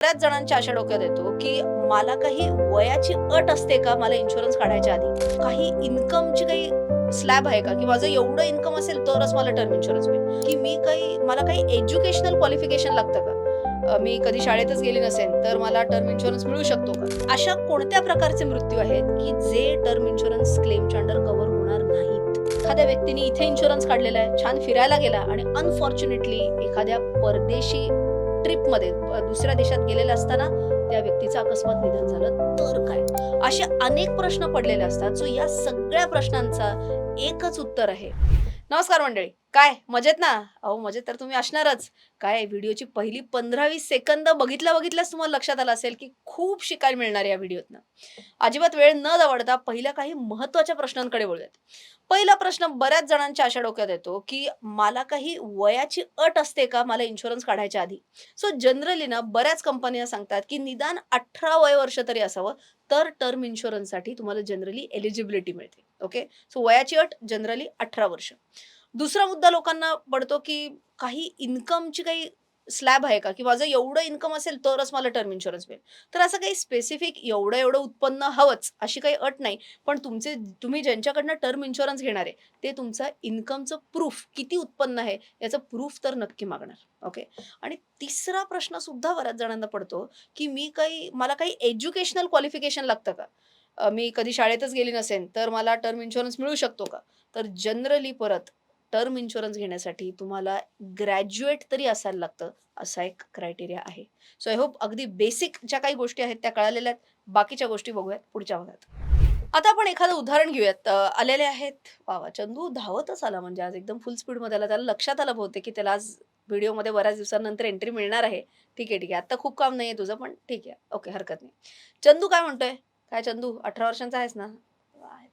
बऱ्याच जणांच्या अशा डोक्यात येतो की मला काही वयाची अट असते का? मला इन्शुरन्स काढायच्या आधी. काही इन्कमची काही स्लॅब आहे का? की माझं एवढं इन्कम असेल तरच मला टर्म इन्शुरन्स मिळेल. की मी काही मला काही एज्युकेशनल क्वालिफिकेशन लागतं का? मी कधी शाळेतच गेली नसेल तर मला टर्म इन्शुरन्स मिळू शकतो का? अशा कोणत्या प्रकारचे मृत्यू आहेत की जे टर्म इन्शुरन्स क्लेमच्या अंडर कव्हर होणार नाहीत? एखाद्या व्यक्तीने इथे इन्शुरन्स काढलेला आहे छान फिरायला गेला आणि अनफॉर्च्युनेटली एखाद्या परदेशी ट्रिपमध्ये दुसऱ्या देशात गेलेला असताना त्या व्यक्तीचं अकस्मात निधन झालं. तर काय? असे अनेक प्रश्न पडलेले असतात. सो या सगळ्या प्रश्नांचा एकच उत्तर आहे. नमस्कार मंडळी. काय? मजेत ना? अहो मजेत तर तुम्ही असणारच. काय व्हिडिओची पहिली पंधरावी सेकंद बघितल्या बघितल्याच तुम्हाला लक्षात आलं असेल की खूप शिकायला मिळणार या व्हिडिओतनं. अजिबात वेळ न दवडता पहिल्या काही महत्त्वाच्या प्रश्नांकडे वळूयात. पहिला प्रश्न बऱ्याच जणांच्या अशा डोक्यात येतो की मला काही वयाची अट असते का मला इन्शुरन्स काढायच्या आधी? सो जनरली ना बऱ्याच कंपन्या सांगतात की निदान अठरा वय वर्ष तरी असावं. तर टर्म इन्शुरन्ससाठी तुम्हाला जनरली एलिजिबिलिटी मिळते. ओके सो वयाची अट जनरली अठरा वर्ष. दुसरा मुद्दा लोकांना पडतो की काही इन्कमची काही स्लॅब आहे का? की माझं एवढं इन्कम असेल तरच मला टर्म इन्शुरन्स मिळेल. तर असं काही स्पेसिफिक एवढं एवढं उत्पन्न हवंच अशी काही अट नाही. पण तुमचे तुम्ही ज्यांच्याकडनं टर्म इन्शुरन्स घेणार आहे ते तुमचं इन्कमचं प्रूफ किती उत्पन्न आहे याचं प्रूफ तर नक्की मागणार. ओके आणि तिसरा प्रश्न सुद्धा बऱ्याच जणांना पडतो की मी काही मला काही एज्युकेशनल क्वालिफिकेशन लागतं का? मी कधी शाळेतच गेली नसेल तर मला टर्म इन्शुरन्स मिळू शकतो का? तर जनरली परत टर्म इन्शुरन्स घेण्यासाठी तुम्हाला ग्रॅज्युएट तरी असायला लागतं असा एक क्रायटेरिया आहे. सो आय होप अगदी बेसिक ज्या काही गोष्टी आहेत त्या कळालेल्या आहेत. बाकीच्या गोष्टी बघूयात पुढच्या भागात. आता आपण एखादं उदाहरण घेऊयात. आलेले आहेत. वावा चंदू धावतच आला म्हणजे आज एकदम फुल स्पीडमध्ये आला. त्याला लक्षात आलं बहुतेक की त्याला आज व्हिडिओमध्ये बऱ्याच दिवसांनंतर एंट्री मिळणार आहे. ठीक आहे ठीक आहे. आता खूप काम नाही आहे तुझं पण ठीक आहे. ओके हरकत नाही. चंदू काय म्हणतोय? काय चंदू? अठरा वर्षांचा आहेस ना?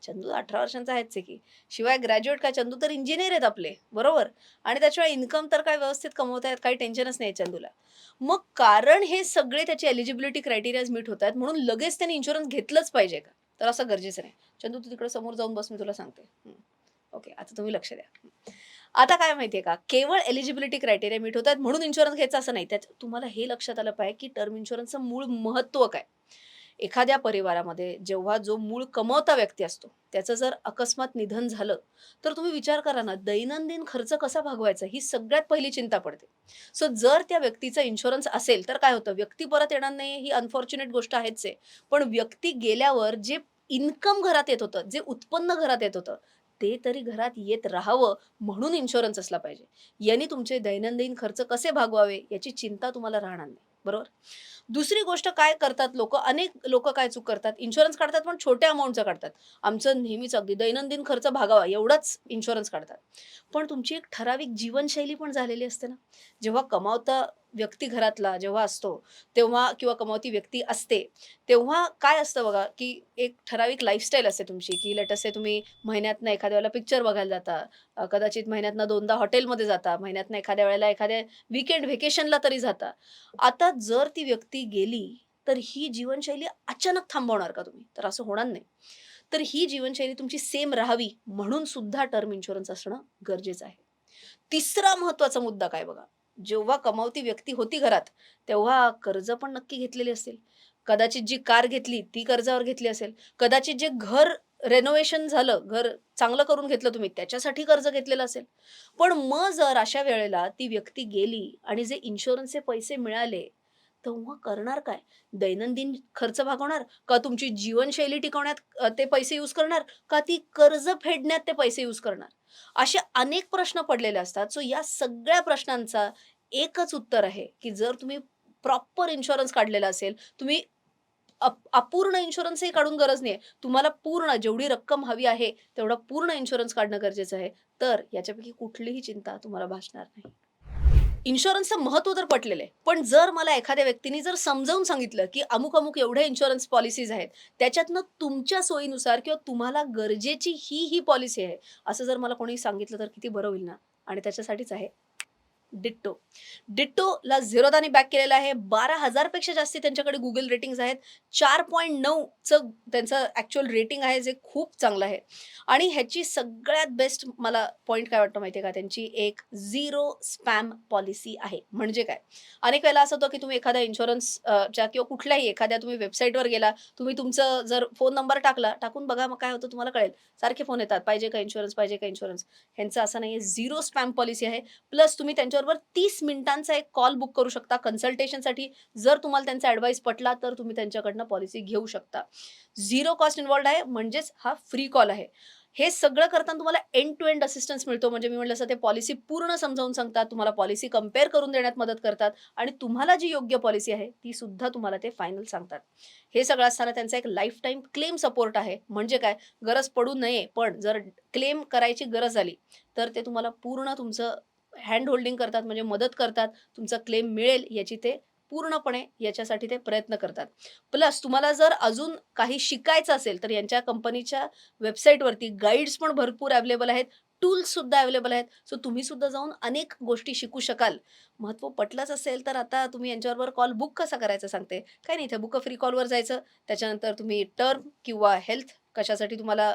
चंदू अठरा वर्षांचा आहेच आहे की. शिवाय ग्रॅज्युएट काय चंदू तर इंजिनियर आहेत आपले बरोबर? आणि त्याशिवाय इन्कम तर काय व्यवस्थित कमवत आहेत काही टेन्शनच नाही चंदूला. मग कारण हे सगळे त्याचे एलिजिबिलिटी क्रायटेरियाज मीट होत आहेत म्हणून लगेच त्याने इन्शुरन्स घेतलंच पाहिजे का? तर असं गरजेचं नाही. चंदू तू तिकडे समोर जाऊन बस मी तुला सांगते. ओके आता तुम्ही लक्ष द्या. आता काय माहितीये का? केवळ एलिजिबिलिटी क्रायटेरिया मीट होत आहेत म्हणून इन्शुरन्स घ्यायचं असं नाही. त्यात तुम्हाला हे लक्षात आलं पाहिजे की टर्म इन्शुरन्सचं मूळ महत्त्व काय? एखाद्या परिवारामध्ये जेव्हा जो मूळ कमवता व्यक्ती असतो त्याचं जर अकस्मात निधन झालं तर तुम्ही विचार करा ना दैनंदिन खर्च कसा भागवायचा ही सगळ्यात पहिली चिंता पडते. सो जर त्या व्यक्तीचा इन्शुरन्स असेल तर काय होतं? व्यक्ती परत येणार नाही ही अनफॉर्च्युनेट गोष्ट आहेच आहे. पण व्यक्ती गेल्यावर जे इन्कम घरात येत होतं जे उत्पन्न घरात येत होतं ते तरी घरात येत राहावं म्हणून इन्शुरन्स असला पाहिजे. यांनी तुमचे दैनंदिन खर्च कसे भागवावे याची चिंता तुम्हाला राहणार नाही. बरोबर? दुसरी गोष्ट काय करतात लोक? अनेक लोक काय चूक करतात? इन्शुरन्स काढतात पण छोट्या अमाऊंटचं काढतात. आमचं नेहमीच अगदी दैनंदिन खर्च भागावा एवढाच इन्शुरन्स काढतात. पण तुमची एक ठराविक जीवनशैली पण झालेली असते ना? जेव्हा कमावता व्यक्ती घरातला जेव्हा असतो तेव्हा किंवा कमावती व्यक्ती असते तेव्हा काय असतं बघा की एक ठराविक लाईफस्टाईल असते तुमची की लेट असे तुम्ही महिन्यातनं एखाद्या वेळेला पिक्चर बघायला जाता कदाचित महिन्यातनं दोनदा हॉटेलमध्ये जाता महिन्यातनं एखाद्या वेळेला एखाद्या विकेंड व्हेकेशनला तरी जाता. आता जर ती व्यक्ती गेली तर ही जीवनशैली अचानक थांबवणार का तुम्ही? तर असं होणार नाही. तर ही जीवनशैली तुमची सेम राहावी म्हणून सुद्धा टर्म इन्शुरन्स असणं गरजेचं आहे. तिसरा महत्त्वाचा मुद्दा काय बघा? जेव्हा कमावती व्यक्ती होती घरात तेव्हा कर्ज पण नक्की घेतलेली असेल. कदाचित जी कार घेतली ती कर्जावर घेतली असेल. कदाचित जे घर रेनोव्हेशन झालं घर चांगलं करून घेतलं तुम्ही त्याच्यासाठी कर्ज घेतलेलं असेल. पण मग जर अशा वेळेला ती व्यक्ती गेली आणि जे इन्शुरन्सचे पैसे मिळाले तेव्हा करणार काय? दैनंदिन खर्च भागवणार? का तुमची जीवनशैली टिकवण्यात ते पैसे यूज करणार? का ती कर्ज फेडण्यात ते पैसे यूज करणार? असे अनेक प्रश्न पडलेले असतात. सो या सगळ्या प्रश्नांचा एकच उत्तर आहे की जर तुम्ही प्रॉपर इन्शुरन्स काढलेला असेल तुम्ही अप- अपूर्ण इन्शुरन्सही काढून गरज नाही तुम्हाला पूर्ण जेवढी रक्कम हवी आहे तेवढा पूर्ण इन्शुरन्स काढणं गरजेचं आहे. तर याच्यापैकी कुठलीही चिंता तुम्हाला भासणार नाही. इन्शुरन्सचं महत्त्व तर पटलेलं आहे. पण जर मला एखाद्या व्यक्तीने जर समजावून सांगितलं की अमुक अमुक एवढ्या इन्शुरन्स पॉलिसीज आहेत त्याच्यातनं तुमच्या सोयीनुसार किंवा तुम्हाला गरजेची ही ही पॉलिसी आहे असं जर मला कोणी सांगितलं तर किती बरं होईल ना? आणि त्याच्यासाठीच आहे. डिट्टो. डिट्टोला झिरोदानी बॅक केलेलं आहे. बारा हजारपेक्षा जास्ती त्यांच्याकडे गुगल रेटिंग्स आहेत. चार पॉईंट नऊचं त्यांचं ॲक्च्युअल रेटिंग आहे जे खूप चांगलं आहे. आणि ह्याची सगळ्यात बेस्ट मला पॉईंट काय वाटतं माहिती आहे का त्यांची? एक झिरो स्पॅम पॉलिसी आहे. म्हणजे काय? अनेक वेळेला असं होतं की तुम्ही एखाद्या इन्शुरन्स च्या किंवा कुठल्याही एखाद्या तुम्ही वेबसाईटवर गेला तुम्ही तुमचं जर फोन नंबर टाकला टाकून बघा मग काय होतं तुम्हाला कळेल. सारखे फोन येतात. पाहिजे का इन्शुरन्स पाहिजे का इन्शुरन्स ह्यांचं असं नाही आहे झिरो स्पॅम पॉलिसी आहे. प्लस तुम्ही त्यांच्या त्यांच्याबरोबर तीस मिनिटांचा एक कॉल बुक करू शकता. कन्सल्टेशनसाठी जर तुम्हाला त्यांचा ॲडवाईस पटला तर तुम्ही त्यांच्याकडनं पॉलिसी घेऊ शकता. झिरो कॉस्ट इन्वॉल्ड आहे म्हणजेच हा फ्री कॉल आहे. हे सगळं करताना तुम्हाला एंड टू एंड असिस्टन्स मिळतो. म्हणजे मी म्हटलं असं ते पॉलिसी पूर्ण समजावून सांगतात तुम्हाला पॉलिसी कंपेअर करून देण्यात मदत करतात आणि तुम्हाला जी योग्य पॉलिसी आहे ती सुद्धा तुम्हाला ते फायनल सांगतात. हे सगळं असताना त्यांचा एक लाईफ टाईम क्लेम सपोर्ट आहे. म्हणजे काय? गरज पडू नये पण जर क्लेम करायची गरज आली तर ते तुम्हाला पूर्ण तुमचं हँड होल्डिंग करतात म्हणजे मदत करतात तुमचा क्लेम मिळेल याची ते पूर्णपणे याच्यासाठी ते प्रयत्न करतात. प्लस तुम्हाला जर अजून काही शिकायचं असेल तर यांच्या कंपनीच्या वेबसाईटवरती गाईड्स पण भरपूर अवेलेबल आहेत टूल्स सुद्धा अवेलेबल आहेत. सो तुम्ही सुद्धा जाऊन अनेक गोष्टी शिकू शकाल. महत्त्व पटलंच असेल तर आता तुम्ही यांच्याबरोबर कॉल बुक कसा करायचा सांगते. काय नाही इथे बुक फ्री कॉलवर जायचं. त्याच्यानंतर तुम्ही टर्म किंवा हेल्थ कशासाठी तुम्हाला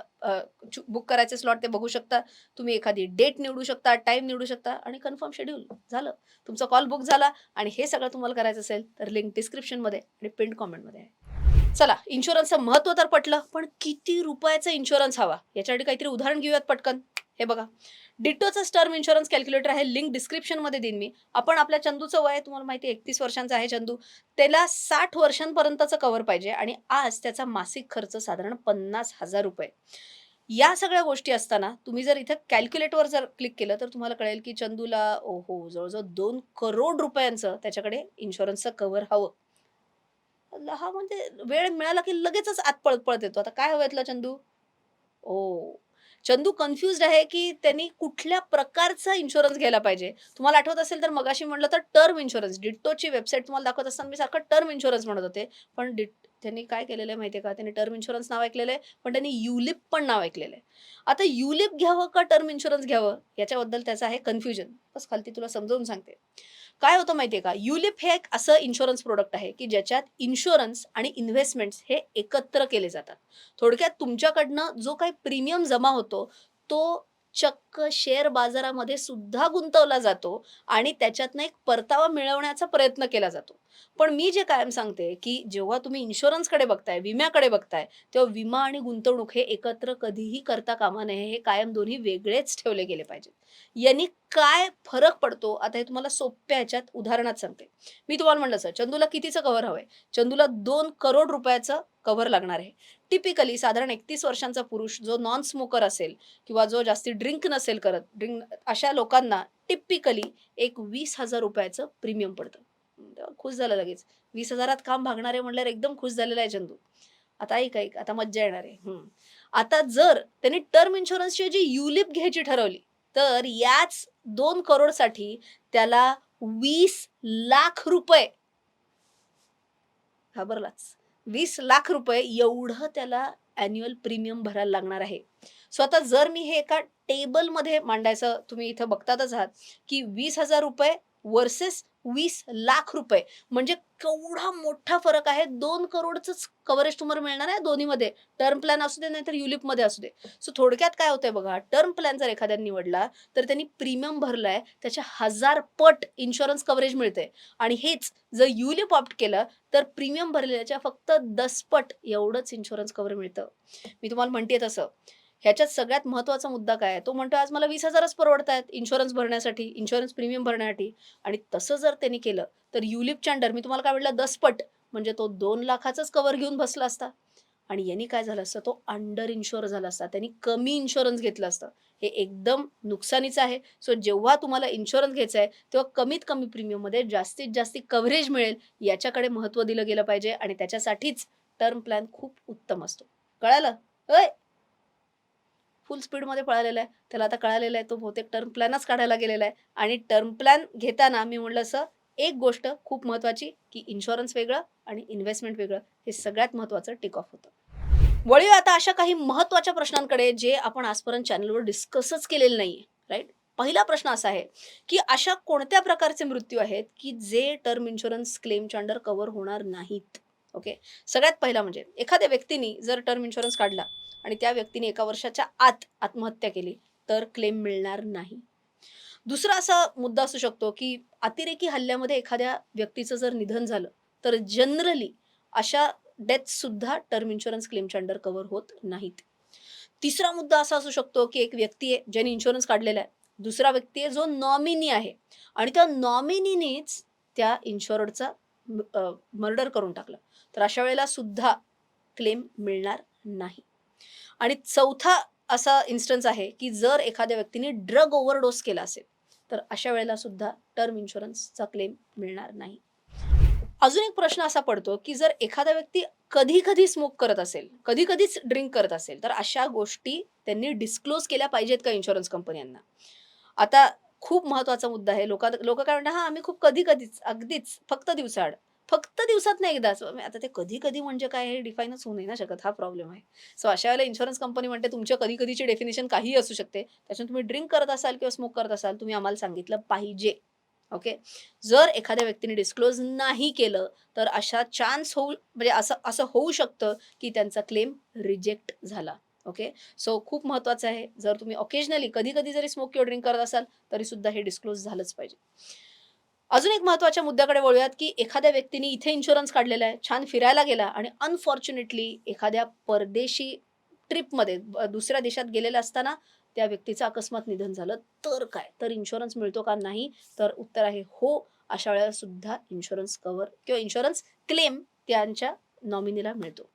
बुक करायचे स्लॉट ते बघू शकता. तुम्ही एखादी डेट निवडू शकता टाईम निवडू शकता आणि कन्फर्म शेड्यूल झालं. तुमचा कॉल बुक झाला आणि हे सगळं तुम्हाला करायचं असेल तर लिंक डिस्क्रिप्शनमध्ये आणि पिंड कॉमेंटमध्ये आहे. चला इन्शुरन्सचं महत्त्व तर पटलं पण किती रुपयाचा इन्शुरन्स हवा? याच्यासाठी काहीतरी उदाहरण घेऊयात पटकन. हे बघा. डिटोचं टर्म इन्शुरन्स कॅल्क्युलेटर आहे. लिंक डिस्क्रिप्शनमध्ये देईन मी. आपण आपल्या चंदूचं वय तुम्हाला माहिती आहे एकतीस वर्षांचं आहे चंदू. त्याला साठ वर्षांपर्यंतचं कव्हर पाहिजे आणि आज त्याचा मासिक खर्च साधारण पन्नास हजार रुपये. या सगळ्या गोष्टी असताना तुम्ही जर इथं कॅल्क्युलेटवर जर क्लिक केलं तर तुम्हाला कळेल की चंदूला ओहो जवळजवळ दोन करोड रुपयांचं त्याच्याकडे इन्शुरन्सचं कव्हर हवं. हा म्हणजे वेळ मिळाला की लगेचच आत पळत पळत येतो. आता काय हवं चंदू? ओ चंदू कन्फ्युज्ड आहे की त्यांनी कुठल्या प्रकारचा इन्शुरन्स घ्यायला पाहिजे? तुम्हाला आठवत असेल तर मगाशी म्हटलं तर टर्म इन्शुरन्स डिट्टोची वेबसाईट तुम्हाला दाखवत असताना मी सारखं टर्म इन्शुरन्स म्हणत होते. पण डिट त्यांनी काय केलेलं आहे माहिती आहे का? त्यांनी टर्म इन्शुरन्स नाव ऐकलेलं आहे पण त्यांनी युलिप पण नाव ऐकलेलं आहे आता युलिप घ्यावं का टर्म इन्शुरन्स घ्यावं? याच्याबद्दल त्याचं आहे कन्फ्युजन बस खालती तुला समजावून सांगते. काय होतं माहितीये का? युलिप हे एक असं इन्शुरन्स प्रोडक्ट आहे की ज्याच्यात इन्शुरन्स आणि इन्व्हेस्टमेंट्स हे एकत्र केले जातात. थोडक्यात तुमच्याकडनं जो काही प्रीमियम जमा होतो तो चक्क शेअर बाजारामध्ये सुद्धा गुंतवला जातो आणि त्याच्यातनं एक परतावा मिळवण्याचा प्रयत्न केला जातो. पण मी जे कायम सांगते की जेव्हा तुम्ही इन्शुरन्सकडे बघताय विम्याकडे बघताय तेव्हा विमा आणि गुंतवणूक हे एकत्र कधीही करता कामा नये हे कायम दोन्ही वेगळेच ठेवले गेले पाहिजेत. यांनी काय फरक पडतो? आता हे तुम्हाला सोप्या ह्याच्यात उदाहरणात सांगते. मी तुम्हाला म्हणलं सर चंदूला कितीचं कव्हर हवंय? चंदूला दोन करोड रुपयाचं कव्हर लागणार आहे. टिपिकली साधारण एकतीस वर्षांचा पुरुष जो नॉन स्मोकर असेल किंवा जो जास्ती ड्रिंक नसेल करत ड्रिंक अशा लोकांना टिपिकली एक वीस हजार रुपयाचं प्रीमियम पडतं. खुश झालं लगेच. वीस हजारात काम भागणारे म्हणल्यावर एकदम खुश झालेला आहे चंदू. आता ऐक ऐक आता मज्जा येणार आहे. आता जर त्यांनी टर्म इन्शुरन्सची जी युलिप घ्यायची ठरवली तर याच दोन करोडसाठी त्याला वीस लाख रुपये घाबरलाच. वीस लाख रुपये एवढं त्याला अॅन्युअल प्रीमियम भरायला लागणार आहे. सो आता जर मी हे एका टेबलमध्ये मांडायचं तुम्ही इथं बघतातच आहात की वीस हजार रुपये वर्सेस वीस लाख रुपये. म्हणजे केवढा मोठा फरक आहे. दोन करोडचंच कव्हरेज तुम्हाला मिळणार आहे दोन्हीमध्ये. टर्म प्लॅन असू दे नाहीतर युलिपमध्ये असू दे. सो थोडक्यात काय होतंय बघा टर्म प्लॅन जर एखाद्या निवडला तर त्यांनी प्रीमियम भरलाय त्याच्या हजार पट इन्शुरन्स कव्हरेज मिळते आणि हेच जर युलिप ऑप्ट केलं तर प्रीमियम भरलेल्याच्या फक्त दसपट एवढंच इन्शुरन्स कव्हर मिळतं. मी तुम्हाला म्हणते तसं. ह्याच्यात सगळ्यात महत्त्वाचा मुद्दा काय आहे? तो म्हणतो आज मला वीस हजारच परवडत आहेत इन्शुरन्स भरण्यासाठी इन्शुरन्स प्रीमियम भरण्यासाठी. आणि तसं जर त्यांनी केलं तर युलिप अंडर मी तुम्हाला काय म्हटलं दसपट म्हणजे तो दोन लाखाचंच कव्हर घेऊन बसला असता. आणि यांनी काय झालं असतं? तो अंडर इन्शुअर झाला असता. त्यांनी कमी इन्शुरन्स घेतलं असतं. हे एकदम नुकसानीचं आहे. सो जेव्हा तुम्हाला इन्शुरन्स घ्यायचं आहे तेव्हा कमीत कमी प्रीमियममध्ये जास्तीत जास्त कव्हरेज मिळेल याच्याकडे महत्त्व दिलं गेलं पाहिजे. आणि त्याच्यासाठीच टर्म प्लॅन खूप उत्तम असतो. कळालं? अय फुल स्पीडमध्ये पळालेला आहे. त्याला आता कळालेलं आहे तो बहुतेक टर्म प्लॅनच काढायला गेलेला आहे. आणि टर्म प्लॅन घेताना मी म्हणलं असं एक गोष्ट खूप महत्त्वाची की इन्शुरन्स वेगळं आणि इन्व्हेस्टमेंट वेगळं हे सगळ्यात महत्त्वाचं टेक ऑफ होतं. वळूया आता अशा काही महत्त्वाच्या प्रश्नांकडे जे आपण आजपर्यंत चॅनलवर डिस्कसच केलेलं नाहीये राईट पहिला प्रश्न असा आहे की अशा कोणत्या प्रकारचे मृत्यू आहेत की जे टर्म इन्शुरन्स क्लेमच्या अंडर कव्हर होणार नाहीत? ओके? सगळ्यात पहिला म्हणजे एखाद्या व्यक्तीने जर टर्म इन्शुरन्स काढला आणि त्या व्यक्तीने एका वर्षाच्या आत आत्महत्या केली तर क्लेम मिळणार नाही. दुसरा असा मुद्दा असू शकतो की अतिरेकी हल्ल्यामध्ये एखाद्या व्यक्तीचं जर निधन झालं तर जनरली अशा डेथ सुद्धा टर्म इन्शुरन्स क्लेमच्या अंडर कव्हर होत नाहीत. तिसरा मुद्दा असा असू शकतो की एक व्यक्ती आहे ज्याने इन्शुरन्स काढलेला आहे दुसरा व्यक्ती आहे जो नॉमिनी आहे आणि त्या नॉमिनीनेच त्या इन्शुरडचा मर्डर करून टाकलं. तर अशा वेळेला सुद्धा क्लेम मिळणार नाही. आणि चौथा असा इन्स्टन्स आहे की जर एखाद्या व्यक्तीने ड्रग ओव्हरडोस केला असेल तर अशा वेळेला सुद्धा टर्म इन्शुरन्सचा क्लेम मिळणार नाही. अजून एक प्रश्न असा पडतो की जर एखादा व्यक्ती कधी कधी स्मोक करत असेल कधी कधीच ड्रिंक करत असेल तर अशा गोष्टी त्यांनी डिस्क्लोज केल्या पाहिजेत का इन्शुरन्स कंपन्यांना आता खूप महत्त्वाचा मुद्दा आहे. लोक लोक काय म्हणतात हा आम्ही खूप कधी कधीच अगदीच फक्त दिवसाआड. फक्त दिवसात नाही एकदाच म्हणजे आता ते कधी कधी म्हणजे काय हे डिफाईनच होऊ नाही ना शकत. हा प्रॉब्लेम आहे. सो अशा वेळेला इन्शुरन्स कंपनी म्हणते तुमच्या कधी कधीची डेफिनेशन काही असू शकते. त्याच्यात तुम्ही ड्रिंक करत असाल किंवा स्मोक करत असाल तुम्ही आम्हाला सांगितलं पाहिजे. ओके जर एखाद्या व्यक्तीने डिस्क्लोज नाही केलं तर अशा चान्स होऊ म्हणजे असं असं होऊ शकतं की त्यांचा क्लेम रिजेक्ट झाला. ओके सो खूप महत्त्वाचं आहे. जर तुम्ही ऑकेजनली कधी कधी जरी स्मोक किंवा ड्रिंक करत असाल तरी सुद्धा हे डिस्क्लोज झालंच पाहिजे. अजून एक महत्त्वाच्या मुद्द्याकडे वळूयात की एखाद्या व्यक्तीने इथे इन्शुरन्स काढलेला आहे छान फिरायला गेला आणि अनफॉर्च्युनेटली एखाद्या परदेशी ट्रिपमध्ये दुसऱ्या देशात गेलेला असताना त्या व्यक्तीचं अकस्मात निधन झालं. तर काय? तर इन्शुरन्स मिळतो का नाही? तर उत्तर आहे हो. अशा वेळेला सुद्धा इन्शुरन्स कव्हर किंवा इन्शुरन्स क्लेम त्यांच्या नॉमिनीला मिळतो.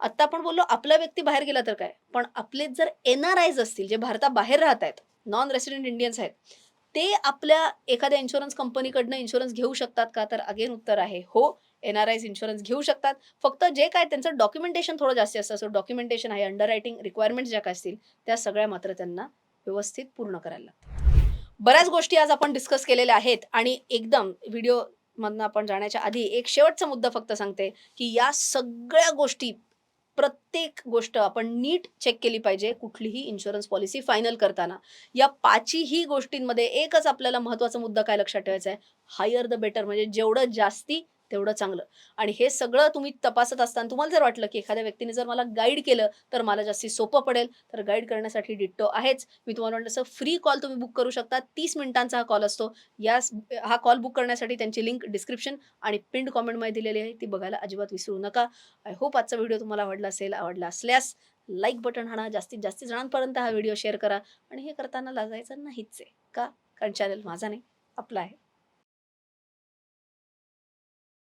आत्ता आपण बोललो आपला व्यक्ती बाहेर गेला तर काय? पण आपले जर एन आर आयज असतील जे भारताबाहेर राहत आहेत नॉन रेसिडेंट इंडियन्स आहेत ते आपल्या एखाद्या इन्शुरन्स कंपनीकडनं इन्शुरन्स घेऊ शकतात का? तर अगेन उत्तर आहे हो एन आर आयज इन्शुरन्स घेऊ शकतात. फक्त जे काय त्यांचं डॉक्युमेंटेशन थोडं जास्त असतं सो डॉक्युमेंटेशन आहे अंडर रायटिंग रिक्वायरमेंट ज्या काय असतील त्या सगळ्या मात्र त्यांना व्यवस्थित पूर्ण करायला लागतात. बऱ्याच गोष्टी आज आपण डिस्कस केलेल्या आहेत आणि एकदम व्हिडिओ मधनं आपण जाण्याच्या आधी एक शेवटचा मुद्दा फक्त सांगते की या सगळ्या गोष्टी प्रत्येक गोष्ट आपण नीट चेक केली पाहिजे कुठलीही इन्शुरन्स पॉलिसी फायनल करताना. या पाचही गोष्टींमध्ये एकच आपल्याला महत्त्वाचा मुद्दा काय लक्षात ठेवायचा आहे? हायर द बेटर म्हणजे जेवढं जास्ती तेवढं चांगलं. आणि हे सगळं तुम्ही तपासत असताना तुम्हाला जर वाटलं की एखाद्या व्यक्तीने जर मला गाईड केलं तर मला जास्ती सोपं पडेल. तर गाईड करण्यासाठी डिट्टो आहेच. मी तुम्हाला म्हटलं तसं फ्री कॉल तुम्ही बुक करू शकता. तीस मिनिटांचा हा कॉल असतो. या हा कॉल बुक करण्यासाठी त्यांची लिंक डिस्क्रिप्शन आणि पिंड कॉमेंटमध्ये दिलेली आहे. ती बघायला अजिबात विसरू नका. आय होप आजचा व्हिडिओ तुम्हाला आवडला असेल आवडला असल्यास लाईक बटन हाणा. जास्तीत जास्त जणांपर्यंत हा व्हिडिओ शेअर करा. आणि हे करताना लाजायचं नाहीच आहे का? कारण चॅनल माझा नाही आपला आहे.